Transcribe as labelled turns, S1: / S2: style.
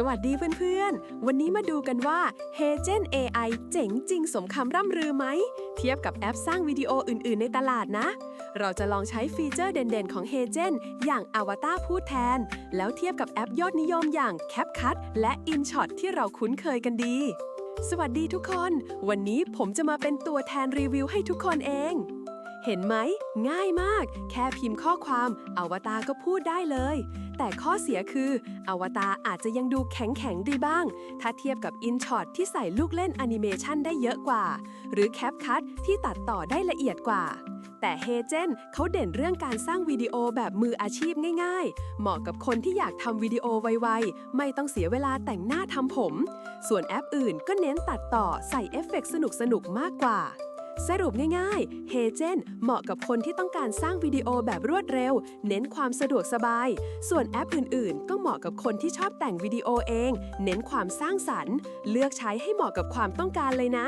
S1: สวัสดีเพื่อนๆ วันนี้มาดูกันว่า h e g e n AI เจ๋งจริงสมคำร่ำรือไหม เทียบกับแอปสร้างวิดีโออื่นๆในตลาดนะ เราจะลองใช้ฟีเจอร์เด่นๆของ h e g e n อย่าง Avatar พูดแทน แล้วเทียบกับแอปยอดนิยมอย่าง CapCut และ InShot ที่เราคุ้นเคยกันดี สวัสดีทุกคน วันนี้ผมจะมาเป็นตัวแทนรีวิวให้ทุกคนเอง เห็นไหม ง่ายมาก แค่พิมพ์ข้อความอวตารก็พูดได้เลย แต่ข้อเสียคือ อวตารอาจจะยังดูแข็งแข็งๆดีบ้าง ถ้าเทียบกับ InShot ที่ใส่ลูกเล่นแอนิเมชันได้เยอะกว่า หรือ CapCut ที่ตัดต่อได้ละเอียดกว่า แต่ h e g e n เขาเด่นเรื่องการสร้างวิดีโอแบบมืออาชีพง่าย ๆ เหมาะกับคนที่อยากทำวิดีโอไวๆ ไม่ต้องเสียเวลาแต่งหน้าทำผม ส่วนแอปอื่นก็เน้นตัดต่อใส่เอฟเฟกต์สนุกๆมากกว่า สรุปง่ายๆ h e g e n เหมาะกับคนที่ต้องการสร้างวิดีโอแบบรวดเร็ว เน้นความสะดวกสบาย ส่วนแอปอื่นๆ ก็เหมาะกับคนที่ชอบแต่งวิดีโอเอง เน้นความสร้างสรรค์ เลือกใช้ให้เหมาะกับความต้องการเลยนะ